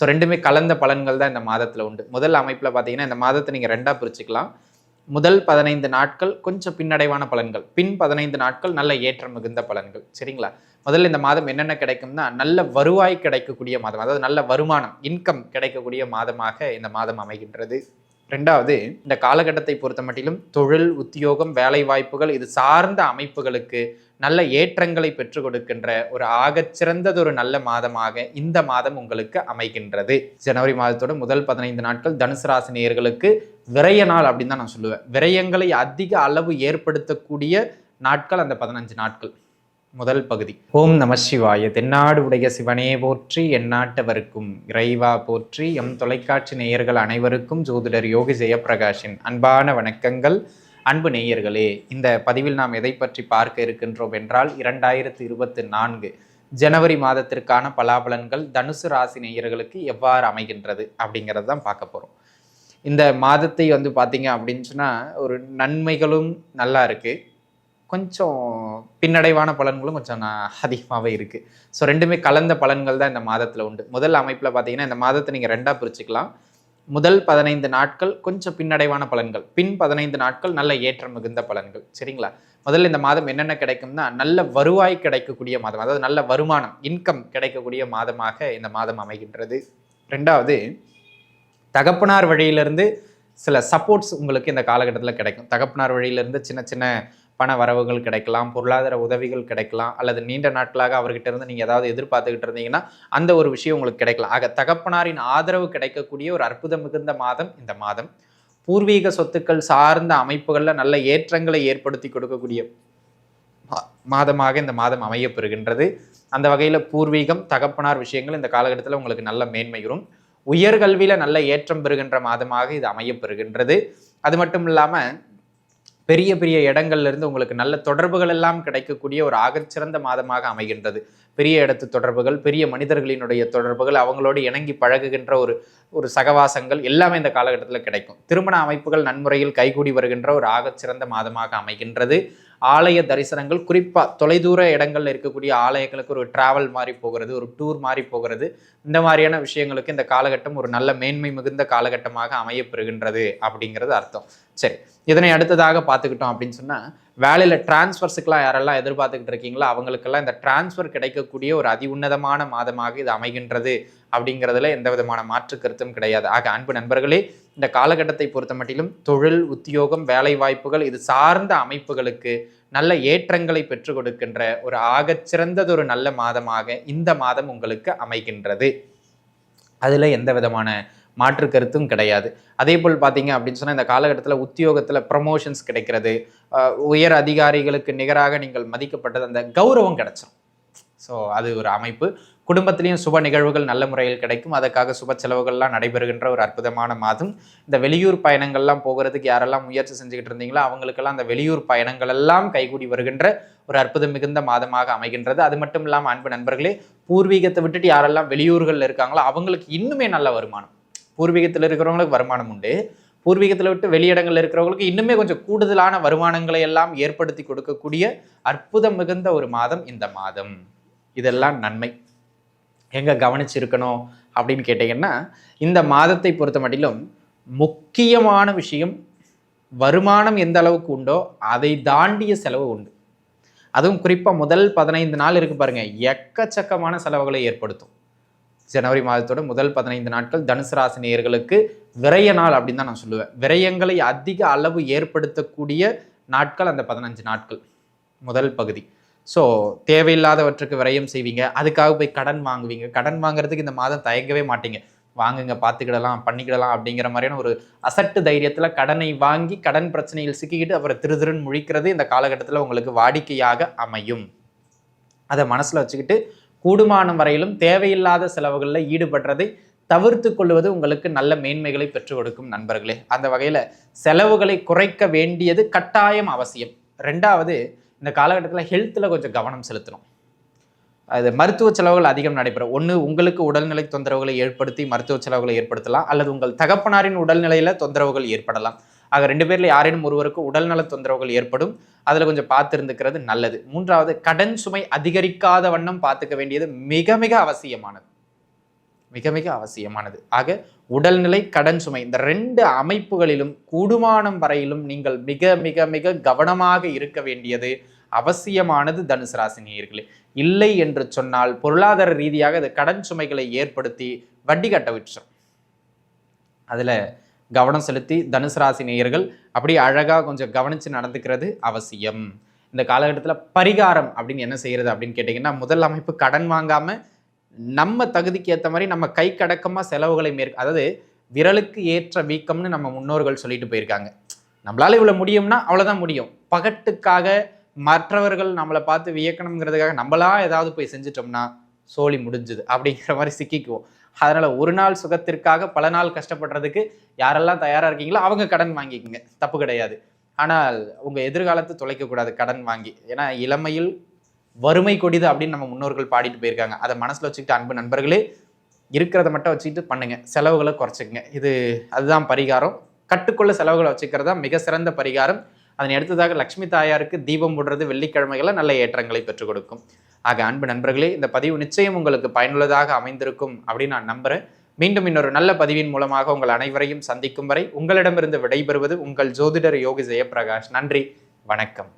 So ரெண்டுமே கலந்த பலன்கள் தான் இந்த மாதத்தில் உண்டு. முதல் அமைப்பில் பார்த்தீங்கன்னா இந்த மாதத்தை நீங்கள் ரெண்டாக பிரிச்சுக்கலாம். முதல் பதினைந்து நாட்கள் கொஞ்சம் பின்னடைவான பலன்கள். பின் பதினைந்து நாட்கள் நல்ல ஏற்றம் மிகுந்த பலன்கள். சரிங்களா? முதல்ல இந்த மாதம் என்னென்ன கிடைக்கும்னா நல்ல வருவாய் கிடைக்கக்கூடிய மாதம் அதாவது நல்ல வருமானம் இன்கம் கிடைக்கக்கூடிய மாதமாக இந்த மாதம் அமைகின்றது. ரெண்டாவது இந்த காலகட்டத்தை பொறுத்த மட்டிலும் தொழில் உத்தியோகம் வேலை வாய்ப்புகள் இது சார்ந்த அமைப்புகளுக்கு நல்ல ஏற்றங்களை பெற்றுக் கொடுக்கின்ற ஒரு ஆகச்சிறந்ததொரு நல்ல மாதமாக இந்த மாதம் உங்களுக்கு அமைகின்றது. ஜனவரி மாதத்தோட முதல் பதினைந்து நாட்கள் தனுசு ராசி நேயர்களுக்கு விரய நாள் அப்படின்னு தான் நான் சொல்லுவேன். விரயங்களை அதிக அளவு ஏற்படுத்தக்கூடிய நாட்கள் அந்த பதினஞ்சு நாட்கள். முதல் பகுதி. ஓம் நம சிவாய. தென்னாடு உடைய சிவனே போற்றி எந்நாட்டவருக்கும் இறைவா போற்றி எம் தொலைக்காட்சி நேயர்கள் அனைவருக்கும் ஜோதிடர் யோகி ஜெயப்பிரகாஷின் அன்பான வணக்கங்கள். அன்பு நேயர்களே இந்த பதிவில் நாம் எதை பற்றி பார்க்க இருக்கின்றோம் என்றால் இரண்டாயிரத்து இருபத்தி நான்கு ஜனவரி மாதத்திற்கான பலாபலன்கள் தனுசு ராசி நேயர்களுக்கு எவ்வாறு அமைகின்றது அப்படிங்கிறது தான் பார்க்க போகிறோம் இந்த மாதத்தை வந்து பார்த்தீங்க அப்படின்னு சொன்னால் ஒரு நன்மைகளும் நல்லா இருக்குது கொஞ்சம் பின்னடைவான பலன்களும் கொஞ்சம் அதிகமாகவே இருக்குது ஸோ ரெண்டுமே கலந்த பலன்கள் தான் இந்த மாதத்தில் உண்டு. முதல் அமைப்பில் பார்த்தீங்கன்னா இந்த மாதத்தை நீங்கள் ரெண்டாக பிரிச்சுக்கலாம். முதல் பதினைந்து நாட்கள் கொஞ்சம் பின்னடைவான பலன்கள். பின் பதினைந்து நாட்கள் நல்ல ஏற்றம் மிகுந்த பலன்கள். சரிங்களா? முதல்ல இந்த மாதம் என்னென்ன கிடைக்கும்னா நல்ல வருவாய் கிடைக்கக்கூடிய மாதம் அதாவது நல்ல வருமானம் இன்கம் கிடைக்கக்கூடிய மாதமாக இந்த மாதம் அமைகின்றது. ரெண்டாவது தகப்பனார் வழியிலிருந்து சில சப்போர்ட்ஸ் உங்களுக்கு இந்த காலகட்டத்தில் கிடைக்கும். தகப்பனார் வழியிலிருந்து சின்ன சின்ன பண வரவுகள் கிடைக்கலாம் பொருளாதார உதவிகள் கிடைக்கலாம் அல்லது நீண்ட நாட்களாக அவர்கிட்ட இருந்து நீங்கள் ஏதாவது எதிர்பார்த்துக்கிட்டு இருந்தீங்கன்னா அந்த ஒரு விஷயம் உங்களுக்கு கிடைக்கலாம். ஆக தகப்பனாரின் ஆதரவு கிடைக்கக்கூடிய ஒரு அற்புதம் மிகுந்த மாதம் இந்த மாதம். பூர்வீக சொத்துக்கள் சார்ந்த அமைப்புகளில் நல்ல ஏற்றங்களை ஏற்படுத்தி கொடுக்கக்கூடிய மாதமாக இந்த மாதம் அமையப்பெறுகின்றது. அந்த வகையில் பூர்வீகம் தகப்பனார் விஷயங்கள் இந்த காலகட்டத்தில் உங்களுக்கு நல்ல மேன்மையும் உயர்கல்வியில் நல்ல ஏற்றம் பெறுகின்ற மாதமாக இது அமையப்பெறுகின்றது. அது மட்டும் இல்லாமல் பெரிய பெரிய இடங்கள்ல இருந்து உங்களுக்கு நல்ல தொடர்புகள் எல்லாம் கிடைக்கக்கூடிய ஒரு ஆகச்சிறந்த மாதமாக அமைகின்றது. பெரிய இடத்து தொடர்புகள் பெரிய மனிதர்களினுடைய தொடர்புகள் அவங்களோடு இணங்கி பழகுகின்ற ஒரு ஒரு சகவாசங்கள் எல்லாமே இந்த காலகட்டத்தில் கிடைக்கும். திருமண அமைப்புகள் நன்முறையில் கைகூடி வருகின்ற ஒரு ஆகச்சிறந்த மாதமாக அமைகின்றது. ஆலய தரிசனங்கள் குறிப்பாக தொலைதூர இடங்களில் இருக்கக்கூடிய ஆலயங்களுக்கு ஒரு டிராவல் மாதிரி போகிறது ஒரு டூர் மாதிரி போகிறது. இந்த மாதிரியான விஷயங்களுக்கு இந்த காலகட்டம் ஒரு நல்ல மேன்மை மிகுந்த காலகட்டமாக அமையப்பெறுகின்றது அப்படிங்கிறது அர்த்தம். சரி இதனை அடுத்ததாக பார்த்துக்கிட்டோம் அப்படின்னு சொன்னால் வேலையில் டிரான்ஸ்ஃபர்ஸுக்கெல்லாம் யாரெல்லாம் எதிர்பார்த்துக்கிட்டு இருக்கீங்களோ அவங்களுக்கெல்லாம் இந்த டிரான்ஸ்ஃபர் கிடைக்கக்கூடிய ஒரு அதி உன்னதமான மாதமாக இது அமைகின்றது அப்படிங்கிறதுல எந்த விதமான மாற்று கருத்தும் கிடையாது. ஆக அன்பு நண்பர்களே இந்த காலகட்டத்தை பொறுத்த மட்டிலும் தொழில் உத்தியோகம் வேலை வாய்ப்புகள் இது சார்ந்த அமைப்புகளுக்கு நல்ல ஏற்றங்களை பெற்றுக் கொடுக்கின்ற ஒரு ஆகச்சிறந்ததொரு நல்ல மாதமாக இந்த மாதம் உங்களுக்கு அமைகின்றது. அதில் எந்த விதமான மாற்று கருத்தும் கிடையாது. அதே போல் பார்த்தீங்க அப்படின்னு சொன்னால் இந்த காலகட்டத்தில் உத்தியோகத்தில் ப்ரமோஷன்ஸ் கிடைக்கிறது. உயர் அதிகாரிகளுக்கு நிகராக நீங்கள் மதிக்கப்பட்டது அந்த கௌரவம் கிடைச்சிடும் ஸோ அது ஒரு அமைப்பு. குடும்பத்திலையும் சுப நிகழ்வுகள் நல்ல முறையில் கிடைக்கும். அதற்காக சுப செலவுகள்லாம் நடைபெறுகின்ற ஒரு அற்புதமான மாதம். இந்த வெளியூர் பயணங்கள்லாம் போகிறதுக்கு யாரெல்லாம் முயற்சி செஞ்சுக்கிட்டு இருந்தீங்களோ அவங்களுக்கெல்லாம் அந்த வெளியூர் பயணங்கள் எல்லாம் கைகூடி வருகின்ற ஒரு அற்புதம் மிகுந்த மாதமாக அமைகின்றது. அது மட்டும் இல்லாமல் அன்பு நண்பர்களே பூர்வீகத்தை விட்டுட்டு யாரெல்லாம் வெளியூர்களில் இருக்காங்களோ அவங்களுக்கு இன்னுமே நல்ல வருமானம். பூர்வீகத்தில் இருக்கிறவங்களுக்கு வருமானம் உண்டு. பூர்வீகத்தில் விட்டு வெளியிடங்களில் இருக்கிறவங்களுக்கு இன்னுமே கொஞ்சம் கூடுதலான வருமானங்களை எல்லாம் ஏற்படுத்தி கொடுக்கக்கூடிய அற்புதம் மிகுந்த ஒரு மாதம் இந்த மாதம். இதெல்லாம் நன்மை. எங்கே கவனிச்சிருக்கணும் அப்படின்னு கேட்டிங்கன்னா இந்த மாதத்தை பொறுத்த மட்டிலும் முக்கியமான விஷயம் வருமானம் எந்த அளவுக்கு உண்டோ அதை தாண்டிய செலவு உண்டு. அதுவும் குறிப்பாக முதல் பதினைந்து நாள் இருக்கு பாருங்கள் எக்கச்சக்கமான செலவுகளை ஏற்படுத்தும். ஜனவரி மாதத்தோட முதல் பதினைந்து நாட்கள் தனுசு ராசி நேயர்களுக்கு விரய நாள் அப்படின்னு தான் நான் சொல்லுவேன். விரயங்களை அதிக அளவு ஏற்படுத்தக்கூடிய நாட்கள் அந்த பதினஞ்சு நாட்கள் முதல் பகுதி. ஸோ தேவையில்லாதவற்றுக்கு விரயம் செய்வீங்க. அதுக்காக போய் கடன் வாங்குவீங்க. கடன் வாங்குறதுக்கு இந்த மாதம் தயங்கவே மாட்டீங்க. வாங்குங்க பார்த்துக்கிடலாம் பண்ணிக்கிடலாம் அப்படிங்கிற மாதிரியான ஒரு அசட்டு தைரியத்தில் கடனை வாங்கி கடன் பிரச்சனையில் சிக்கிக்கிட்டு அப்புறம் திரு திருன்னு முழிக்கிறது இந்த காலகட்டத்தில் உங்களுக்கு வாடிக்கையாக அமையும். அதை மனசில் வச்சுக்கிட்டு கூடுமானம் வரையிலும் தேவையில்லாத செலவுகளில் ஈடுபடுறதை தவிர்த்து கொள்வது உங்களுக்கு நல்ல மேன்மைகளை பெற்றுக் கொடுக்கும் நண்பர்களே. அந்த வகையில் செலவுகளை குறைக்க வேண்டியது கட்டாயம் அவசியம். ரெண்டாவது இந்த காலகட்டத்தில் ஹெல்த்தில் கொஞ்சம் கவனம் செலுத்தணும். அது மருத்துவ செலவுகள் அதிகம் நடைபெறும் ஒன்று உங்களுக்கு உடல்நிலை தொந்தரவுகளை ஏற்படுத்தி மருத்துவ செலவுகளை ஏற்படுத்தலாம் அல்லது உங்கள் தகப்பனாரின் உடல்நிலையில் தொந்தரவுகள் ஏற்படலாம். ஆக ரெண்டு பேரில் யாரேனும் ஒருவருக்கு உடல்நல தொந்தரவுகள் ஏற்படும் அதில் கொஞ்சம் பார்த்து இருந்துக்கிறது நல்லது. மூன்றாவது கடன் சுமை அதிகரிக்காத வண்ணம் பார்த்துக்க வேண்டியது மிக மிக அவசியமானது. மிக மிக அவசியமானது. ஆக உடல்நிலை கடன் சுமை இந்த ரெண்டு அமைப்புகளிலும் கூடுமானம் வரையிலும் நீங்கள் மிக மிக மிக கவனமாக இருக்க வேண்டியது அவசியமானது தனுசு ராசினியர்களே இல்லை என்று சொன்னால் பொருளாதார ரீதியாக அது கடன் சுமைகளை ஏற்படுத்தி வட்டி கட்ட விட்டுரும். அதில் கவனம் செலுத்தி தனுசு ராசி நேயர்கள் அப்படியே அழகாக கொஞ்சம் கவனித்து நடந்துக்கிறது அவசியம். இந்த காலகட்டத்தில் பரிகாரம் அப்படின்னு என்ன செய்கிறது அப்படின்னு கேட்டிங்கன்னா முதல் அமைப்பு கடன் வாங்காமல் நம்ம தகுதிக்கு ஏற்ற மாதிரி நம்ம கை கடக்கமாக செலவுகளை மேற் அதாவது விரலுக்கு ஏற்ற வீக்கம்னு நம்ம முன்னோர்கள் சொல்லிட்டு போயிருக்காங்க. நம்மளால இவ்வளோ முடியும்னா அவ்வளோதான் முடியும். பகட்டுக்காக மற்றவர்கள் நம்மளை பார்த்து வியக்கணுங்கிறதுக்காக நம்மளா ஏதாவது போய் செஞ்சிட்டோம்னா சோழி முடிஞ்சுது அப்படிங்கிற மாதிரி சிக்கிக்குவோம். அதனால் ஒரு நாள் சுகத்திற்காக பல நாள் கஷ்டப்படுறதுக்கு யாரெல்லாம் தயாராக இருக்கீங்களோ அவங்க கடன் வாங்கிக்கோங்க. தப்பு கிடையாது. ஆனால் உங்கள் எதிர்காலத்தை தொலைக்கக்கூடாது. கடன் வாங்கி. ஏன்னா இளமையில் வறுமை கொடிது அப்படின்னு நம்ம முன்னோர்கள் பாடிட்டு போயிருக்காங்க. அதை மனசில் வச்சுக்கிட்டு அன்பு நண்பர்களே இருக்கிறத மட்டும் வச்சுக்கிட்டு பண்ணுங்க. செலவுகளை குறைச்சிக்கங்க. இது அதுதான் பரிகாரம். கட்டுக்குள்ள செலவுகளை வச்சுக்கிறது தான் மிக சிறந்த பரிகாரம். அதனை அடுத்ததாக லக்ஷ்மி தாயாருக்கு தீபம் போடுறது வெள்ளிக்கிழமைகளை நல்ல ஏற்றங்களை பெற்றுக் கொடுக்கும். ஆக அன்பு நண்பர்களே இந்த பதிவு நிச்சயம் உங்களுக்கு பயனுள்ளதாக அமைந்திருக்கும் அப்படின்னு நான் நம்புறேன். மீண்டும் இன்னொரு நல்ல பதிவின் மூலமாக உங்கள் அனைவரையும் சந்திக்கும் வரை உங்களிடமிருந்து விடைபெறுவது உங்கள் ஜோதிடர் யோகி ஜெயப்பிரகாஷ். நன்றி வணக்கம்.